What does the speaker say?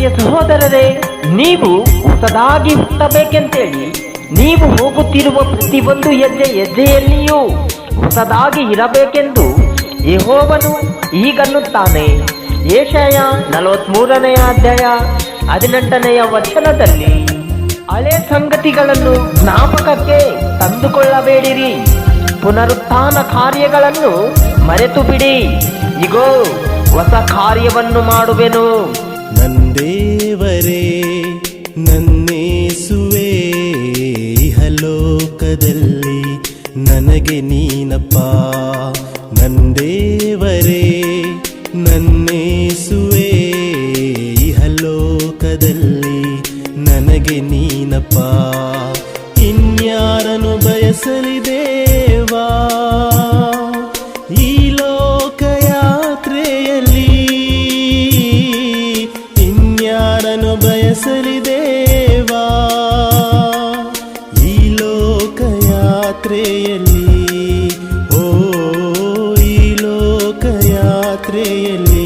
ಪ್ರಿಯ ಸಹೋದರರೇ, ನೀವು ಹೊಸದಾಗಿ ಹುಟ್ಟಬೇಕೆಂತೇಳಿ, ನೀವು ಹೋಗುತ್ತಿರುವ ಪ್ರತಿಯೊಂದು ಹೆಜ್ಜೆ ಹೆಜ್ಜೆಯಲ್ಲಿಯೂ ಹೊಸದಾಗಿ ಇರಬೇಕೆಂದು ಯಹೋವನು ಈಗನ್ನುತ್ತಾನೆ. ಏಷಯ ನಲವತ್ಮೂರನೆಯ ಅಧ್ಯಾಯ ಹದಿನೆಂಟನೆಯ ವಚನದಲ್ಲಿ, ಹಳೆ ಸಂಗತಿಗಳನ್ನು ಜ್ಞಾಪಕಕ್ಕೆ ತಂದುಕೊಳ್ಳಬೇಡಿರಿ. ಪುನರುತ್ಥಾನ ಕಾರ್ಯಗಳನ್ನು ಮರೆತು ಬಿಡಿ ಇಗೋ, ಹೊಸ ಕಾರ್ಯವನ್ನು ಮಾಡುವೆನು. ನಂದೇವರೇ ನನ್ನೇಸುವೆ ಇಹಲೋಕದಲ್ಲಿ ನನಗೆ ನೀನಪ್ಪ. ನಂದೇವರೇ ನನ್ನೇಸುವೆ ಇಹಲೋಕದಲ್ಲಿ ನನಗೆ ನೀನಪ್ಪ. ಇನ್ಯಾರನು ಬಯಸಲಿ ಇನ್ಯಾರನು ಬಯಸಲಿ ದೇವಾ ಈ ಲೋಕ ಯಾತ್ರೆಯಲ್ಲಿ ಓ ಈ ಲೋಕ ಯಾತ್ರೆಯಲ್ಲಿ